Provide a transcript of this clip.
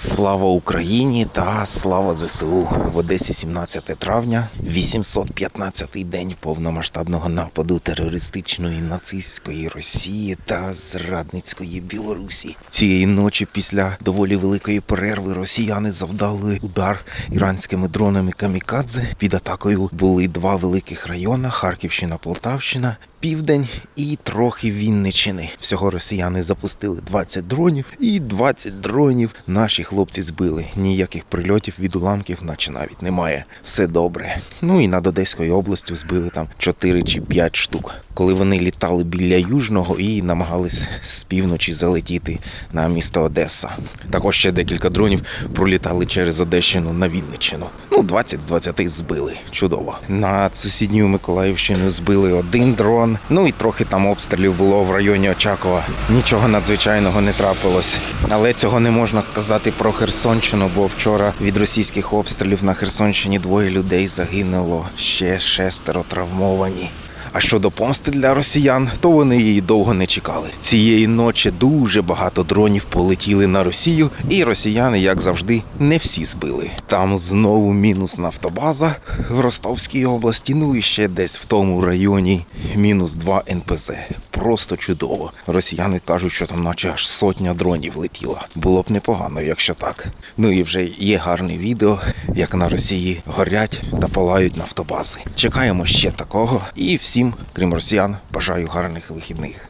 Слава Україні та слава ЗСУ в Одесі 17 травня, 815-й день повномасштабного нападу терористичної нацистської Росії та зрадницької Білорусі. Цієї ночі, після доволі великої перерви, росіяни завдали удар іранськими дронами камікадзе. Під атакою були два великих райони: Харківщина, Полтавщина. Південь і трохи Вінничини. Всього росіяни запустили 20 дронів, і 20 дронів наші хлопці збили. Ніяких прильотів від уламків, наче навіть немає. Все добре. Ну і над Одеською областю збили там 4 чи 5 штук. Коли вони літали біля Южного і намагались з півночі залетіти на місто Одеса. Також ще декілька дронів пролітали через Одещину на Вінниччину. Ну, 20 з 20 збили. Чудово. На сусідню Миколаївщину збили один дрон. Ну і трохи там обстрілів було в районі Очакова. Нічого надзвичайного не трапилось. Але цього не можна сказати про Херсонщину, бо вчора від російських обстрілів на Херсонщині двоє людей загинуло, ще шестеро травмовані. А щодо помсти для росіян, то вони її довго не чекали. Цієї ночі дуже багато дронів полетіли на Росію, і росіяни, як завжди, не всі збили. Там знову мінус нафтобаза в Ростовській області, ну і ще десь в тому районі мінус 2 НПЗ. Просто чудово. Росіяни кажуть, що там наче аж сотня дронів летіла. Було б непогано, якщо так. Ну і вже є гарне відео, як на Росії горять та палають нафтобази. Чекаємо ще такого. І всім, крім росіян, бажаю гарних вихідних.